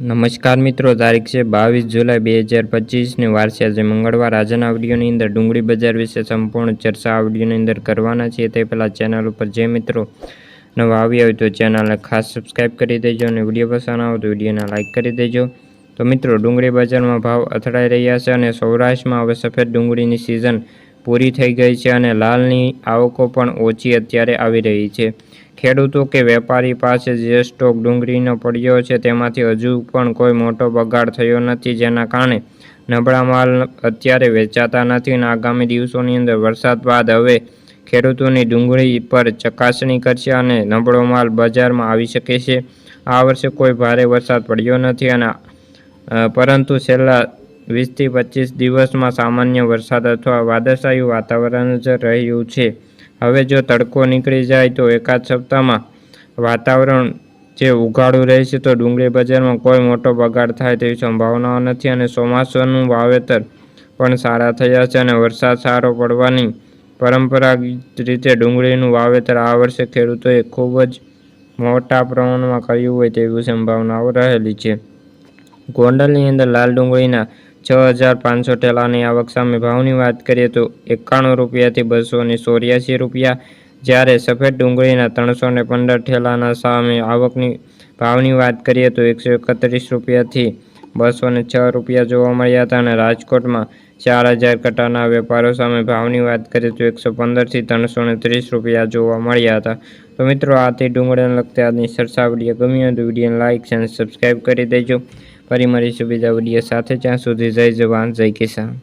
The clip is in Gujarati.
નમસ્કાર મિત્રો, તારીખ છે બાવીસ જુલાઈ બે હજાર પચીસની વાર આજે મંગળવાર. આજના આવડીઓની અંદર ડુંગળી બજાર વિશે સંપૂર્ણ ચર્ચા આવડીઓની અંદર કરવાના છીએ. તે પહેલાં ચેનલ ઉપર જે મિત્રો નવા આવ્યા હોય તો ચેનલને ખાસ સબસ્ક્રાઈબ કરી દેજો અને વીડિયો પસંદ આવે તો વિડીયોને લાઇક કરી દેજો. તો મિત્રો, ડુંગળી બજારમાં ભાવ અથડાઈ રહ્યા છે અને સૌરાષ્ટ્રમાં હવે સફેદ ડુંગળીની સિઝન પૂરી થઈ ગઈ છે અને લાલની આવકો પણ ઓછી અત્યારે આવી રહી છે. ખેડૂતો કે વેપારી પાસે જે સ્ટોક ડુંગળીનો પડ્યો છે તેમાંથી હજુ પણ કોઈ મોટો બગાડ થયો નથી, જેના કારણે નબળા માલ અત્યારે વેચાતા નથી અને આગામી દિવસોની અંદર વરસાદ બાદ હવે ખેડૂતોની ડુંગળી પર ચકાસણી કરશે અને નબળો માલ બજારમાં આવી શકે છે. આ વર્ષે કોઈ ભારે વરસાદ પડ્યો નથી અને પરંતુ છેલ્લા વીસથી પચીસ દિવસમાં સામાન્ય વરસાદ અથવા વાદળછાયું વાતાવરણ જ રહ્યું છે. હવે જો તડકો નીકળી જાય તો એકાદ સપ્તાહમાં વાતાવરણ જે ઉઘાડું રહેશે તો ડુંગળી બજારમાં કોઈ મોટો બગાડ થાય તેવી સંભાવનાઓ નથી અને ચોમાસાનું વાવેતર પણ સારા થયા છે અને વરસાદ સારો પડવાની પરંપરાગત રીતે ડુંગળીનું વાવેતર આ વર્ષે ખેડૂતોએ ખૂબ જ મોટા પ્રમાણમાં કર્યું હોય તેવી સંભાવનાઓ રહેલી છે. ગોંડલની અંદર લાલ ડુંગળીના છ હજાર પાંચસો ઠેલાની આવક સામે ભાવની વાત કરીએ તો એકાણું રૂપિયાથી બસો ને ચોર્યાસી રૂપિયા. જ્યારે સફેદ ડુંગળીના ત્રણસો ને પંદર ઠેલાના સામે આવકની ભાવની વાત કરીએ તો એકસો એકત્રીસ રૂપિયાથી બસો ને છ રૂપિયા જોવા મળ્યા હતા અને રાજકોટમાં ચાર હજાર કટાના વેપારો સામે ભાવની વાત કરીએ તો એકસો પંદરથી ત્રણસો ને ત્રીસ રૂપિયા જોવા મળ્યા હતા. તો મિત્રો, આથી ડુંગળીને લગતી આજની સરસાવડીએ વીડિયો ગમી હોય તો વિડીયોને લાઇક અને સબસ્ક્રાઈબ કરી દેજો. ફરી મળીશું બીજા વીડિયો સાથે. ત્યાં સુધી જય જવાન જય કિસાન.